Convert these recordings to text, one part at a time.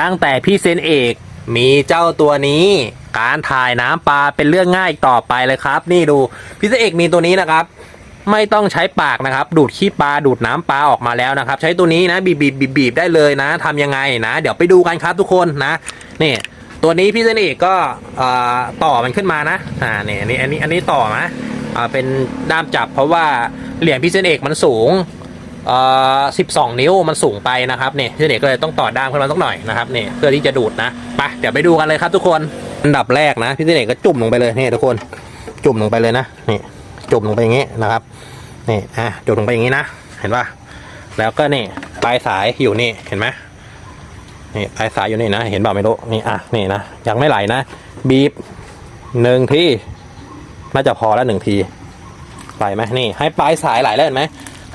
ตั้งแต่พี่เซนเอกมีเจ้าตัวนี้การถ่ายน้ำปลาเป็นเรื่องง่ายอีกต่อไปเลยครับ นี่ดูพี่เซนเอกมีตัวนี้นะครับ ไม่ต้องใช้ปากนะครับ ดูดขี้ปลาดูดน้ำปลาออกมาแล้วนะครับ ใช้ตัวนี้นะบีบบีบบีบได้เลยนะทำยังไงนะ เดี๋ยวไปดูกันครับทุกคนนะนี่ตัวนี้พี่เซนเอกก็ต่อมันขึ้นมานะอ่าเนี่ยอันนี้อันนี้อันนี้ต่อนะอ่าเป็นด้ามจับเพราะว่าเหรียญพี่เซนเอกมันสูง เอ่อ12นิ้วมันสูงไปนะครับเนี่ยพี่เด็กก็เลยต้องต่อด้ามขึ้นมาสักหน่อยนะครับเนี่ยเพื่อที่จะดูดนะไปเดี๋ยวไปดูกันเลยครับทุกคนอันดับแรกนะพี่เด็กก็จุ่มลงไปเลยนี่ทุกคนจุ่มลงไปเลยนะนี่จุ่มลงไปอย่างงี้นะครับนี่อะจุ่มลงไปอย่างงี้นะเห็นป่ะแล้วก็นี่ปลายสายอยู่นี่เห็นไหมนี่ปลายสายอยู่นี่นะ เห็นเปล่าไม่รู้นี่อะนี่นะยังไม่ไหลนะ บีบหนึ่งทีน่าจะพอแล้วหนึ่งทีไหลไหมนี่ ให้ปลายสายไหลแล้วเห็นไหม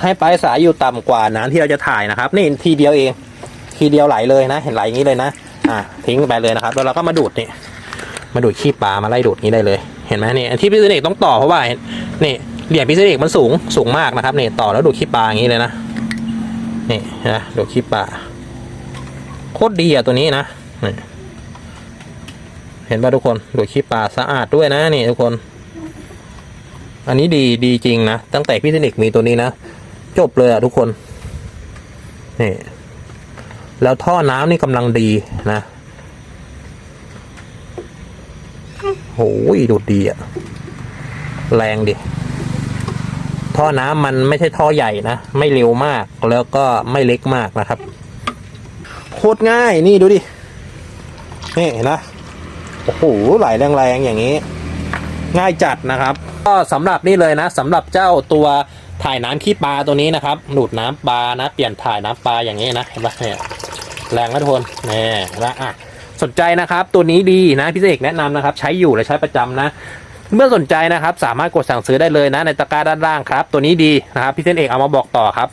ให้ปลายสายอยู่ต่ำกว่าน้ำที่เราจะถ่ายนะครับ นี่ทีเดียวเอง ทีเดียวไหลเลยนะ เห็นไหลอย่างนี้เลยนะอะทิ้งไปเลยนะครับ แล้วเราก็มาดูดนี่มาดูดขี้ปลามาไล่ดูดนี้ได้เลย เห็นไหมนี่ที่พิเศษเอกต้องต่อเพราะว่านี่เหรียญพิเศษเอกมันสูงสูงมากนะครับนี่ต่อแล้วดูดขี้ปลาอย่างนี้เลยนะนี่นะดูดขี้ปลาโคตรดีอะตัวนี้นะเห็นป่ะทุกคนดูดขี้ปลาสะอาดด้วยนะนี่ทุกคน อันนี้ดีดีจริงนะตั้งแต่พี่เทคนิคมีตัวนี้นะ จบเลยอะทุกคนนี่แล้วท่อน้ำนี่กำลังดีนะโหยดูดดีอะแรงดิ ท่อน้ำมันไม่ใช่ท่อใหญ่นะ ไม่เร็วมากแล้วก็ไม่เล็กมากนะครับ โคตรง่ายนี่ดูดิ นี่เห็นนะโอ้โหไหลแรงๆอย่างนี้ ง่ายจัดนะครับ ก็สำหรับนี่เลยนะสำหรับเจ้าตัว ถ่ายน้ำขี้ปลาตัวนี้นะครับดูดน้ำปลานะเปลี่ยนถ่ายน้ำปลาอย่างนี้นะเห็นปะเนี่ยแรงนะทุกคนนี่แล้วอะสนใจนะครับ ตัวนี้ดีนะพี่เอกแนะนำนะครับ ใช้อยู่และใช้ประจำนะเมื่อสนใจนะครับ สามารถกดสั่งซื้อได้เลยนะในตะกร้าด้านล่างครับ ตัวนี้ดีนะครับพี่เซนเอกเอามาบอกต่อครับ